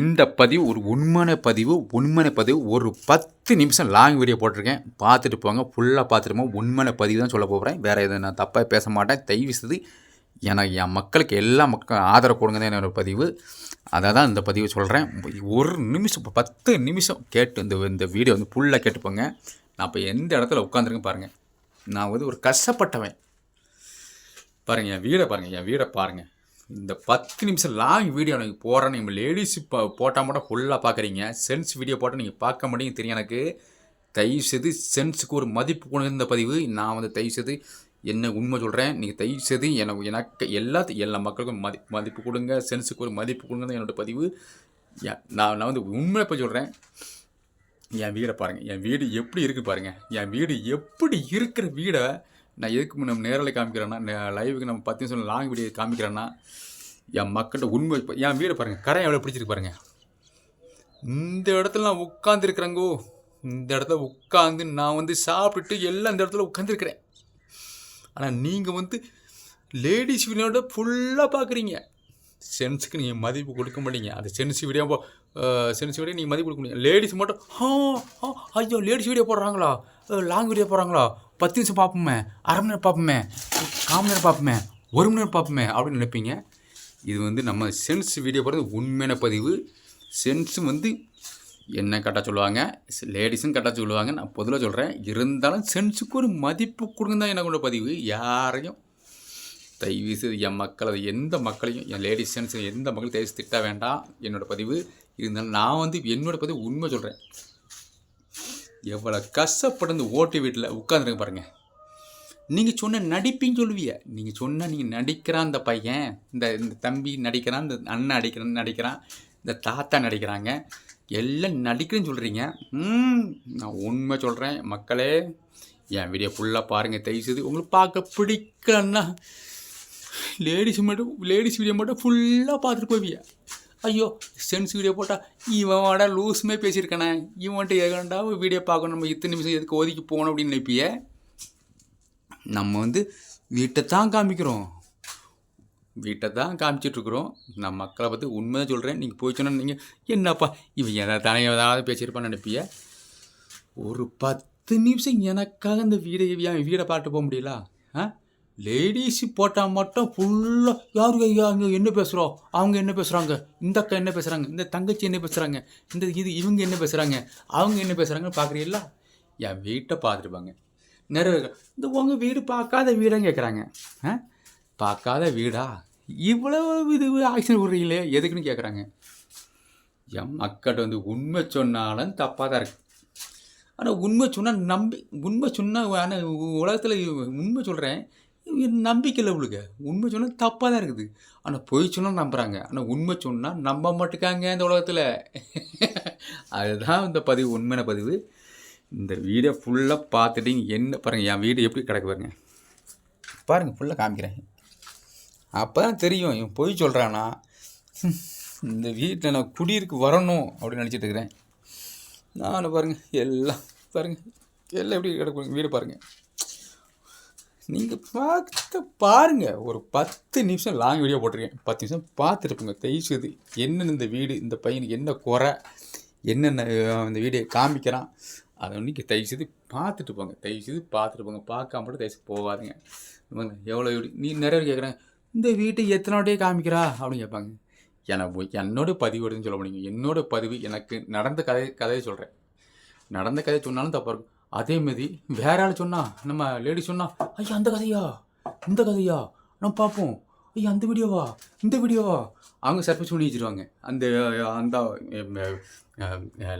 இந்த பதிவு ஒரு உண்மையான பதிவு உண்மையான பதிவு. ஒரு பத்து நிமிஷம் லாங் வீடியோ போட்டிருக்கேன். பார்த்துட்டு போங்க. ஃபுல்லாக பார்த்துட்டு போங்க. உண்மையான பதிவு தான் சொல்ல போகிறேன் வேறு எதுவும் நான் தப்பாக பேச மாட்டேன். தயவு செய்து எனக்கு என் மக்களுக்கு எல்லா மக்கள் ஆதரவு கொடுங்க தான் என்னோட பதிவு. அதை தான் இந்த பதிவு சொல்கிறேன் ஒரு நிமிஷம் இப்போ பத்து நிமிஷம் கேட்டு இந்த இந்த வீடியோ வந்து ஃபுல்லாக கேட்டுப்போங்க நான் இப்போ எந்த இடத்துல உட்காந்துருக்கேன் பாருங்கள் நான் வந்து ஒரு கஷ்டப்பட்டவன். பாருங்கள் என் வீடை பாருங்கள் என் வீடை பாருங்கள் இந்த பத்து நிமிஷம் லாங் வீடியோ எனக்கு போகிறேன் நீங்கள் லேடிஸ் இப்போ போட்டால் மட்டும் ஃபுல்லாக பார்க்குறீங்க சென்ஸ் வீடியோ போட்டால் நீங்கள் பார்க்க முடியும் தெரியும் எனக்கு. தயவு செய்து சென்ஸுக்கு ஒரு மதிப்பு கொடுங்க இந்த பதிவு. நான் வந்து தயவு செய்து என்ன உண்மை சொல்கிறேன் நீங்கள் தயவு செய்து எனக்கு எனக்கு எல்லாத்து எல்லா மக்களுக்கும் மதி மதிப்பு கொடுங்க. சென்ஸுக்கு ஒரு மதிப்பு கொடுங்க தான் என்னோடய பதிவு. ஏன் நான் நான் வந்து உண்மை போய் சொல்கிறேன் என் வீடை பாருங்கள் என் வீடு எப்படி இருக்குது பாருங்கள் என் வீடு எப்படி இருக்கிற வீடை நான் எதுக்கு நம்ம நேரில் காமிக்கிறேன்னா லைவுக்கு நம்ம பத்து நிமிஷம் லாங் வீடியோ காமிக்கிறேன்னா என் மக்கள்கிட்ட உண்மை என் வீடு பாருங்கள் கரை எவ்வளோ பிடிச்சிருக்கு பாருங்கள் இந்த இடத்துல நான் உட்காந்துருக்குறேங்கோ இந்த இடத்துல உட்காந்து நான் வந்து சாப்பிட்டுட்டு எல்லாம் இந்த இடத்துல உட்காந்துருக்குறேன் ஆனால் நீங்கள் வந்து லேடிஸ் வீடியோட ஃபுல்லாக பார்க்குறீங்க சென்ஸுக்கு நீங்கள் மதிப்பு கொடுக்க மாட்டீங்க. அந்த சென்ஸ் வீடியோ சென்ஸ் வீடியோ நீங்கள் மதிப்பு கொடுக்க முடியும் லேடிஸ் மட்டும் ஆ ஆ ஐயோ லேடிஸ் வீடியோ போடுறாங்களா? லாங் வீடியோ போடுறாங்களா? பத்து நிமிஷம் பார்ப்போமே அரை மணி நேரம் பார்ப்போமே கால் மணி நேரம் பார்ப்போமே ஒரு மணி நேரம் பார்ப்போமே அப்படின்னு நினைப்பீங்க. இது வந்து நம்ம சென்ஸ் வீடியோ போடுறது உண்மையான பதிவு. சென்ஸும் வந்து என்ன கரெக்டாக சொல்லுவாங்க? லேடிஸும் கரெக்டாக சொல்லுவாங்க. நான் பொதுவாக சொல்கிறேன் இருந்தாலும் சென்ஸுக்கு ஒரு மதிப்பு கொடுங்க தான் எனக்கு பதிவு. யாரையும் தயவு செய்து என் மக்களை எந்த மக்களையும் என் லேடிஸ் சென்ஸ் எந்த மக்களையும் தயவு திட்ட வேண்டாம். என்னோடய பதிவு. இருந்தாலும் நான் வந்து என்னோடய பதிவு உண்மை சொல்கிறேன் எவ்வளோ கஷ்டப்பட்டு ஓட்டு வீட்டில் உட்காந்துருங்க பாருங்கள் நீங்கள் சொன்ன நடிப்பின்னு சொல்லுவீங்க நீங்கள் சொன்ன நீங்கள் நடிக்கிறான் இந்த பையன் இந்த இந்த தம்பி நடிக்கிறான் இந்த அண்ணன் அடிக்கிறான் நடிக்கிறான் இந்த தாத்தா நடிக்கிறாங்க எல்லாம் நடிக்கிறேன்னு சொல்கிறீங்க ம் நான் உண்மை சொல்கிறேன் மக்களே. என் வீடியோ ஃபுல்லாக பாருங்கள் தயவு உங்களுக்கு பார்க்க பிடிக்கலன்னா லேடிஸ் மட்டும் லேடிஸ் வீடியோ மட்டும் ஃபுல்லாக பார்த்துட்டு போவீங்க. ஐயோ சென்ஸ் வீடியோ போட்டால் இவன் லூஸுமே பேசியிருக்கானே. இவன்ட்டு எதுக்காண்டா வீடியோ பார்க்கணும்? நம்ம இத்தனை நிமிஷம் எதுக்கு ஒதுக்கி போகணும் அப்படின்னு நினைப்பிய? நம்ம வந்து வீட்டை தான் காமிக்கிறோம். வீட்டை தான் காமிச்சிட்ருக்குறோம். நான் மக்களை பற்றி உண்மை தான் சொல்கிறேன் நீங்கள் போய் சொன்னால் நீங்கள் என்னப்பா இவன் என்ன தானே ஏதாவது பேசியிருப்பான்னு நினைப்பிய? ஒரு பத்து நிமிஷம் எனக்காக இந்த வீடை வீடை பாட்டு போக முடியல? ஆ? லேடிஸ் போட்டால் மட்டும் ஃபுல்லாக யாரு ஐயா அங்கே என்ன பேசுகிறோம் அவங்க என்ன பேசுகிறாங்க இந்த அக்கா என்ன பேசுகிறாங்க இந்த தங்கச்சி என்ன பேசுகிறாங்க இந்த இது இவங்க என்ன பேசுகிறாங்க அவங்க என்ன பேசுகிறாங்கன்னு பார்க்குறீங்களா என் வீட்டை பார்த்துருப்பாங்க நிறைய இந்த உங்கள் வீடு பார்க்காத வீடான்னு கேட்குறாங்க ஆ? பார்க்காத வீடா? இவ்வளோ இது ஆக்ஷன் விடுறீங்களே எதுக்குன்னு கேட்குறாங்க என் மக்கள்கிட்ட வந்து உண்மை சொன்னாலும் தப்பாக தான் இருக்குது ஆனால் உண்மை சொன்னால் நம்பி உண்மை சொன்னால் ஆனால் உலகத்தில் உண்மை சொல்கிறேன் நம்பிக்கை இல்லை உங்களுக்கு உண்மை சொன்னால் தப்பாக தான் இருக்குது. ஆனால் பொய் சொன்னால் நம்புகிறாங்க ஆனால் உண்மை சொன்னால் நம்ப மாட்டுக்காங்க இந்த உலகத்தில். அதுதான் இந்த பதிவு உண்மையான பதிவு. இந்த வீடை ஃபுல்லாக பார்த்துட்டு என்ன பாருங்கள் என் வீடு எப்படி கிடக்கு பாருங்க. பாருங்கள் ஃபுல்லாக காமிக்கிறேன். அப்போ தான் தெரியும் இவன் பொய் சொல்கிறானா இந்த வீட்டில் நான் குடியிருக்கு வரணும் அப்படின்னு நினச்சிட்டு இருக்கிறேன். நான் பாருங்கள் எல்லாம் பாருங்கள் எல்லாம் எப்படி கிடக்கு வீடு பாருங்கள் நீங்கள் பார்த்து பாருங்கள் ஒரு பத்து நிமிஷம் லாங் வீடியோ போட்டிருக்கேன். பத்து நிமிஷம் பார்த்துருப்போங்க. தயவுசெய்து என்னென்ன இந்த வீடு இந்த பையனுக்கு என்ன குறை என்னென்ன இந்த வீடியோ காமிக்கிறான் அதை வந்து தயவுசெய்து பார்த்துட்டு போங்க. தயவுசெய்து பார்த்துட்டு போங்க. பார்க்காம மட்டும் தயவுசெய்து போகாதுங்க. எவ்வளோ வீடு நீ நிறைய பேர் கேட்குறேன் இந்த வீட்டை எத்தனை காமிக்கிறா? அப்படின்னு கேட்பாங்க. எனக்கு என்னோட பதிவு எடுத்துன்னு சொல்ல முடியுங்க. என்னோட பதிவு எனக்கு நடந்த கதை கதையை சொல்கிறேன் நடந்த கதையை சொன்னாலும் தப்பாக இருக்கும். அதே மாதிரி வேற ஆள் சொன்னா நம்ம லேடி சொன்னா ஐயா அந்த கதையா? இந்த கதையா? நம்ம பார்ப்போம் ஐயா அந்த வீடியோவா? இந்த வீடியோவா? அவங்க சர்ப்ரைஸ் பண்ணி வச்சுருவாங்க. அந்த அந்த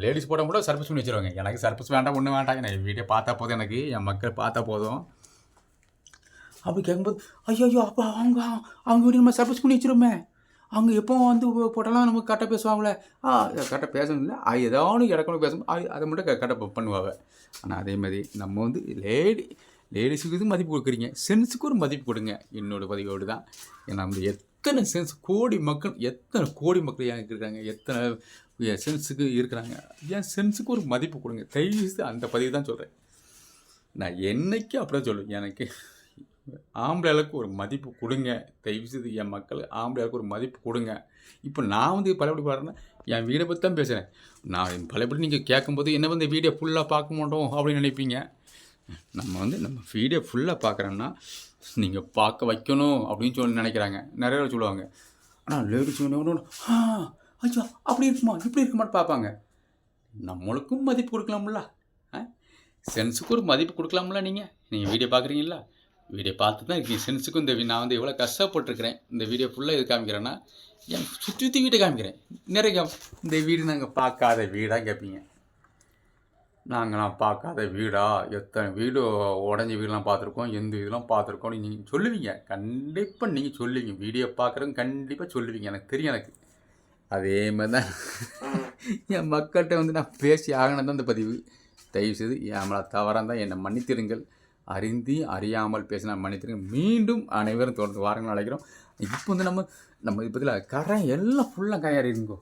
லேடிஸ் போட கூட சர்ப்ரைஸ் பண்ணி வச்சுருவாங்க. எனக்கு சர்ப்ரைஸ் வேண்டாம் ஒன்றும் வேண்டாம். எனக்கு வீடியோ பார்த்தா போதும் எனக்கு. என் மக்கள் பார்த்தா போதும். அப்படி கேட்கும்போது ஐயோ ஐயோ அப்போ அவங்க அவங்க வீடியோ நம்ம சர்ப்ரைஸ் பண்ணி வச்சுருமே அவங்க எப்போ வந்து போட்டாலும் நம்ம கரெக்டாக பேசுவாங்களே. ஆ கரெக்டாக பேசணும் இல்லை. ஏதாவது இடக்கணும் பேசணும் அதை மட்டும் கரெக்டாக பண்ணுவாங்க. ஆனால் அதே மாதிரி நம்ம வந்து லேடி லேடிஸுக்கு இது மதிப்பு கொடுக்குறீங்க. சென்ஸுக்கு ஒரு மதிப்பு கொடுங்க. என்னோடய பதிவோடு தான். ஏன்னா நம்ம எத்தனை சென்ஸ் கோடி மக்கள் எத்தனை கோடி மக்கள் ஏன் இருக்கிறாங்க? எத்தனை சென்ஸுக்கு இருக்கிறாங்க? ஏன் சென்ஸுக்கு ஒரு மதிப்பு கொடுங்க. தயவு அந்த பதிவு தான் சொல்கிறேன் நான் என்னைக்கு அப்படிதான் சொல்லுவேன் எனக்கு ஆம்பளைகளுக்கு ஒரு மதிப்பு கொடுங்க. தயவுசெய்து என் மக்கள் ஆம்பளைகளுக்கு ஒரு மதிப்பு கொடுங்க. இப்போ நான் வந்து பலபடி பாடுறேன்னா என் வீடை பற்றி தான் பேசுகிறேன் நான் பழையபடி நீங்கள் கேட்கும்போது என்ன வந்து வீடியோ ஃபுல்லாக பார்க்க மாட்டோம் அப்படின்னு நினைப்பீங்க? நம்ம வந்து நம்ம வீடியோ ஃபுல்லாக பார்க்குறோன்னா நீங்கள் பார்க்க வைக்கணும் அப்படின்னு சொல்லி நினைக்கிறாங்க. நிறைய பேர் சொல்லுவாங்க. ஆனால் லேடிஸ் ஒன்று ஆ ஐயோ அப்படி இருக்குமா? இப்படி இருக்குமான்னு பார்ப்பாங்க. நம்மளுக்கும் மதிப்பு கொடுக்கலாம்ல. ஆ? சென்ஸுக்கு ஒரு மதிப்பு கொடுக்கலாம்ல நீங்கள் நீங்கள் வீடியோ பார்க்குறீங்களா வீடியோ பார்த்து தான் இருக்கீங்க. சென்ஸுக்கும் இந்த நான் வந்து எவ்வளோ கஷ்டப்பட்டுருக்கிறேன். இந்த வீடியோ ஃபுல்லாக இது காமிக்கிறேன்னா என் சுற்றி சுற்றி வீட்டை காமிக்கிறேன். நிறைய இந்த வீடு நாங்கள் பார்க்காத வீடாக கேட்பீங்க நாங்களாம் பார்க்காத வீடா? எத்தனை வீடு உடஞ்ச வீடெலாம் பார்த்துருக்கோம் எந்த இதெல்லாம் பார்த்துருக்கோம் நீங்கள் சொல்லுவீங்க. கண்டிப்பாக நீங்கள் சொல்லுவீங்க. வீடியோ பார்க்குறவங்க கண்டிப்பாக சொல்லுவீங்க. எனக்கு தெரியும் எனக்கு. அதே மாதிரி தான். என் மக்கள்கிட்ட வந்து நான் பேசி ஆகினது தான் இந்த பதிவு. தயவுசெய்து ஏமலா தவறாக தான் என்னை மன்னித்திருங்கள் அறிந்தி அறியாமல் பேசினா மன்னித்திருங்கள் மீண்டும் அனைவரும் தொடர்ந்து வாரங்கள் அழைக்கிறோம். இப்போ வந்து நம்ம நம்ம இப்போதில் கரை எல்லாம் ஃபுல்லாக கரையாறி இருங்கோ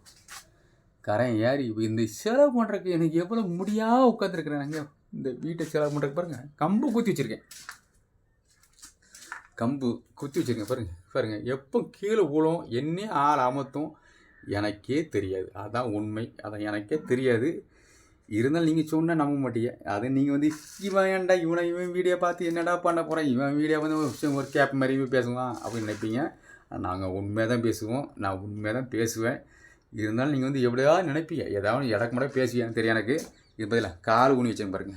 கரை ஏறி இப்போ இந்த செலவு பண்ணுறதுக்கு எனக்கு எவ்வளோ முடியாக உட்காந்துருக்குறேன் இந்த வீட்டை செலவு பண்ணுறதுக்கு பாருங்கள் கம்பு குத்தி வச்சுருக்கேன். கம்பு குத்தி வச்சுருக்கேன் பாருங்கள் பாருங்கள் எப்போ கீழே விழும் என்ன ஆள் அமர்த்தும் எனக்கே தெரியாது. அதான் உண்மை அதான் எனக்கே தெரியாது. இருந்தாலும் நீங்கள் சொன்னால் நம்ப மாட்டீங்க. அது நீங்கள் வந்து இவன் ஏன்டா இவனை இவன் வீடியோ பார்த்து என்னடா பண்ண போகிறேன் இவன் வீடியோ வந்து ஒரு- ஒரு கேப் மாதிரி பேசுவான் அப்படின்னு நினைப்பீங்க. நாங்கள் உண்மையாக தான் பேசுவோம். நான் உண்மையாக தான் பேசுவேன். இருந்தாலும் நீங்கள் வந்து எப்படியா நினைப்பீங்க? ஏதாவது இடக்கு மட்டும் பேசுவீங்க தெரியும் எனக்கு. இது பதிலாக கால் ஊனி வச்சேன் பாருங்க.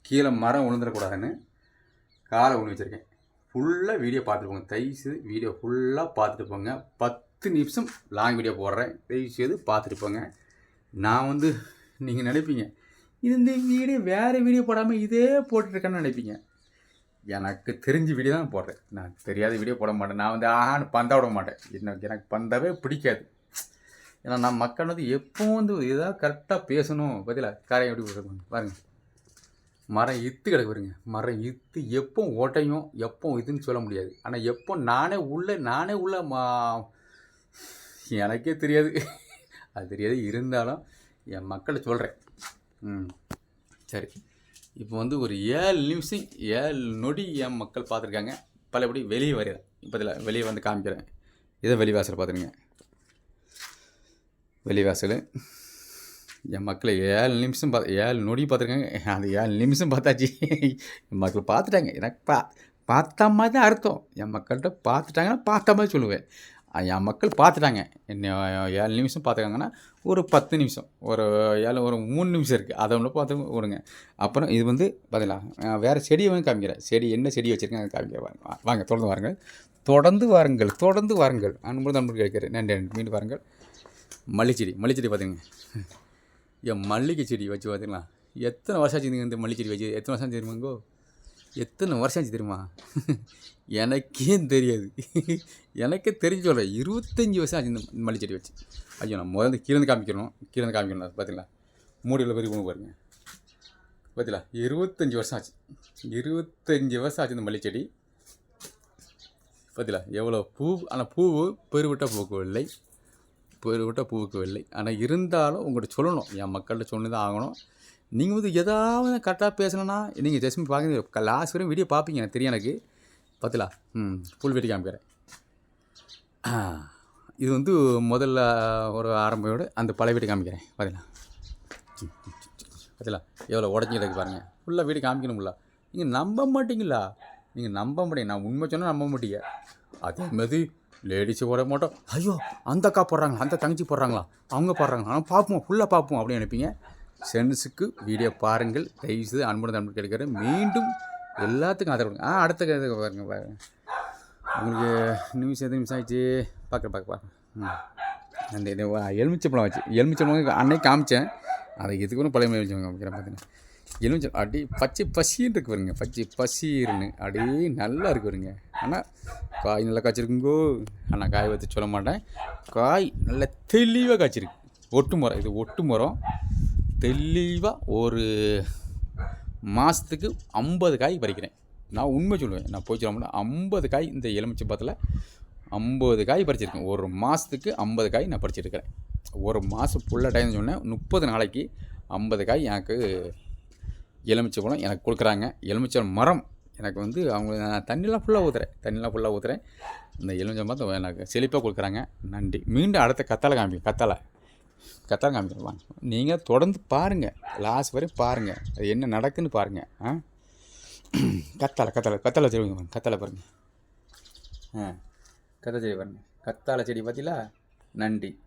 கீழே மரம் விழுந்துடக்கூடாதுன்னு காலை ஊனி வச்சுருக்கேன். ஃபுல்லாக வீடியோ பார்த்துட்டு போங்க. தயவுசெய்து வீடியோ ஃபுல்லாக பார்த்துட்டு போங்க. பத்து நிமிஷம் லாங் வீடியோ போடுறேன். தயவுசெய்து பார்த்துட்டு போங்க. நான் வந்து நீங்கள் நினைப்பீங்க இந்த வீடியோ வேறு வீடியோ போடாமல் இதே போட்டுருக்கேன்னு நினைப்பீங்க. எனக்கு தெரிஞ்ச வீடியோ தான் போடுறேன். நான் தெரியாத வீடியோ போட மாட்டேன். நான் வந்து ஆஹான்னு பந்தா விட மாட்டேன். எனக்கு எனக்கு பந்தாவே பிடிக்காது. ஏன்னா நான் மக்கள் வந்து எப்போவும் வந்து இதாக கரெக்டாக பேசணும். பதிலாக காரியம் எப்படி பேசணும் பாருங்கள் மரம் இத்து கிடக்கு பாருங்க. மரம் இத்து எப்போ ஓட்டையும் எப்போ இதுன்னு சொல்ல முடியாது. ஆனால் எப்போ நானே உள்ளே நானே உள்ள மா எனக்கே தெரியாது. அது தெரியாது. இருந்தாலும் என் மக்களை சொல்கிறேன் ம். சரி. இப்போ வந்து ஒரு ஏழு நிமிஷம் ஏழு நொடி என் மக்கள் பார்த்துருக்காங்க. பலபடி வெளியே வருது இப்போதில் வெளியே வந்து காமிக்கிறேன். இதை வெளிவாசல் பார்த்துருங்க. வெளிவாசல். என் மக்களை ஏழு நிமிஷம் பார்த்து ஏழு நொடி பார்த்துருக்காங்க. அந்த ஏழு நிமிஷம் பார்த்தாச்சு. என் மக்கள் பார்த்துட்டாங்க. எனக்கு பா பார்த்த மாதிரி தான் அர்த்தம். என் மக்கள்கிட்ட பார்த்துட்டாங்கன்னா பார்த்த மாதிரி சொல்லுவேன். என் மக்கள் பார்த்துட்டாங்க. என்ன ஏழு நிமிஷம் பார்த்துக்காங்கன்னா ஒரு பத்து நிமிஷம். ஒரு ஏழு ஒரு மூணு நிமிஷம் இருக்குது அதை ஒன்று பார்த்து விடுங்க. அப்புறம் இது வந்து பார்த்தீங்களா வேறு செடியை வந்து காமிக்கிறேன். செடி என்ன செடி வச்சுருக்கேன் அதை காமிக்கிறேன். வாங்க தொடர்ந்து வாருங்கள். தொடர்ந்து வாருங்கள் தொடர்ந்து வாருங்கள். அன்பு நண்பர்கள் கேட்கிறேன். நன்றி நன்றி. மீண்டும் வாருங்கள். மல்லிச்செடி மல்லிச்செடி பார்த்துங்க என் மல்லிகை செடி வச்சு பார்த்தீங்களா எத்தனை வருஷம் ஆச்சு இந்த மல்லிகை செடி வச்சு? எத்தனை வருஷம் தெரியுமாங்கோ எத்தனை வருஷம் ஆச்சு தெரியுமா? எனக்கே தெரியாது. எனக்கே தெரிஞ்சு சொல்கிறேன் இருபத்தஞ்சி வருஷம் ஆச்சு இந்த மல்லிச்செடி வச்சு. ஐயோ நான் முதல்ல கீழே காமிக்கணும் கீழே காமிக்கணும் அது பார்த்தீங்களா மூடியில் பெரிய கொண்டு பாருங்க. பார்த்தீங்களா இருபத்தஞ்சி வருஷம் ஆச்சு. இருபத்தஞ்சி வருஷம் ஆச்சு இந்த மல்லிகை செடி. பார்த்தீங்களா எவ்வளோ பூ ஆனால் பூவு பெருவிட்ட பூக்கவில்லை பெருவிட்ட இல்லை. ஆனால் இருந்தாலும் உங்கள்கிட்ட சொல்லணும். என் மக்கள்கிட்ட சொல்லி தான் ஆகணும். நீங்கள் வந்து ஏதாவது கரெக்டாக பேசலைன்னா நீங்கள் ஜஸ்மி பார்க்குறீங்க லாஸ்ட் வரையும் வீடியோ பார்ப்பீங்க எனக்கு தெரியும் எனக்கு. பார்த்துலா ம் ஃபுல் வீடியோ காமிக்கிறேன். இது வந்து முதல்ல ஒரு ஆரம்பியோடு அந்த பழைய வீடு காமிக்கிறேன். பார்த்தீங்களா பார்த்தீங்களா எவ்வளோ உடஞ்சி கிடக்கு பாருங்கள் ஃபுல்லாக வீடு காமிக்கணும்ல நீங்கள் நம்ப மாட்டீங்களா? நீங்கள் நம்ப முடியும் நான் உண்மை சொன்னால் நம்ப மாட்டீங்க. அதே மாதிரி லேடிஸு போட மாட்டோம் ஐயோ அந்த அக்கா போடுறாங்களா? அந்த தங்கச்சி போடுறாங்களா? அவங்க போடுறாங்களா? ஆனால் பார்ப்போம் ஃபுல்லாக பார்ப்போம் அப்படின்னு நினைப்பீங்க. சென்ஸுக்கு வீடியோ பாருங்கள். தயவுசெய்து அன்புடன் அன்பு கேட்கிறேன் மீண்டும் எல்லாத்துக்கும் ஆதரவு கொடுங்க. ஆ அடுத்த கதை பாருங்க பாருங்க. உங்களுக்கு நிமிஷம் எத்தனை நிமிஷம் ஆயிடுச்சு? பார்க்குறேன் பார்க்க பார்க்க. ம். அந்த இது ஆச்சு வச்சு எலுமிச்சம்பழம் அன்னைக்கு காமிச்சேன். அதை இதுக்கு பழைய எலுமிச்சம்பழம் காமிக்கிறேன் பார்த்தீங்கன்னா எலுமிச்சம் அடி பச்சை பசின்னு இருக்கு பாருங்க பச்சை பசீர்னு. அப்படியே நல்லா இருக்கு பாருங்க. ஆனால் காய் நல்லா காய்ச்சிருக்குங்கோ. ஆனால் காய் பற்றி சொல்ல மாட்டேன். காய் நல்லா தெளிவாக காய்ச்சிருக்கு. ஒட்டு மரம் இது ஒட்டு மரம். தெளிவாக ஒரு மாதத்துக்கு ஐம்பது காய் பறிக்கிறேன். நான் உண்மை சொல்லுவேன். நான் போய் சொல்ல ஐம்பது காய் இந்த எலுமிச்சை பத்தில் ஐம்பது காய் பறிச்சிருக்கேன். ஒரு மாதத்துக்கு ஐம்பது காய் நான் பறிச்சிருக்கிறேன். ஒரு மாதம் ஃபுல்லாக டைம் சொன்னேன். முப்பது நாளைக்கு ஐம்பது காய் எனக்கு எலுமிச்சை பழம் எனக்கு கொடுக்குறாங்க. எலுமிச்சை மரம் எனக்கு வந்து அவங்க நான் தண்ணிலாம் ஃபுல்லாக ஊற்றுறேன் தண்ணிலாம் ஃபுல்லாக ஊற்றுறேன் இந்த எலுமிச்சம்பழத்தை எனக்கு செழிப்பாக கொடுக்குறாங்க. நன்றி. மீண்டும் அடுத்த கத்தாழை காமிக்கும் கத்தாழை கத்தாழை காமிக்கலாம் நீங்கள் தொடர்ந்து பாருங்கள் லாஸ்ட் வரையும் பாருங்கள் அது என்ன நடக்குன்னு பாருங்கள் ஆ? கத்தால கத்தால கத்தாழை செடி வாங்க. கத்தால பாருங்கள் ஆ. கத்தாழை செடி பாருங்கள் கத்தால செடி பார்த்தீங்களா? நன்றி.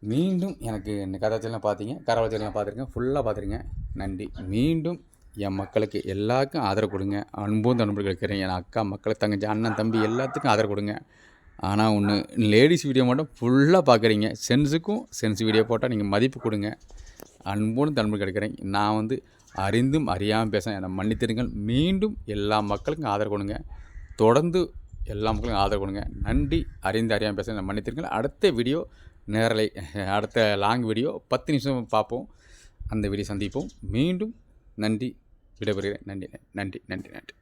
மீண்டும் எனக்கு இந்த கதாச்சலாம் பார்த்தீங்க. கரவள செடிலாம் பார்த்துருக்கேன். ஃபுல்லாக பார்த்துருக்கேன். நன்றி. மீண்டும் என் மக்களுக்கு எல்லாருக்கும் ஆதரவு கொடுங்க. அன்பும் தன்பு கேட்குறேன் என் அக்கா மக்களை தங்கச்சி அண்ணன் தம்பி எல்லாத்துக்கும் ஆதரவு கொடுங்க. ஆனால் ஒன்று லேடிஸ் வீடியோ மட்டும் ஃபுல்லாக பார்க்குறீங்க சென்ஸுக்கும் சென்ஸ் வீடியோ போட்டால் நீங்கள் மதிப்பு கொடுங்க. அன்போடு தன்மை கிடைக்கிறேன். நான் வந்து அறிந்தும் அறியாமல் பேச என்னை மன்னித்திருங்கள் மீண்டும் எல்லா மக்களுக்கும் ஆதரவு கொடுங்க. தொடர்ந்து எல்லா மக்களுக்கும் ஆதரவு கொடுங்க. நன்றி. அறிந்து அறியாமல் பேச என்னை மன்னித்திருங்கள் அடுத்த வீடியோ நேரலை அடுத்த லாங் வீடியோ பத்து நிமிஷம் பார்ப்போம். அந்த வீடியோ சந்திப்போம். மீண்டும் நன்றி. விடைபெறுகிறேன். நன்றி. நன்றி. நன்றி. நன்றி.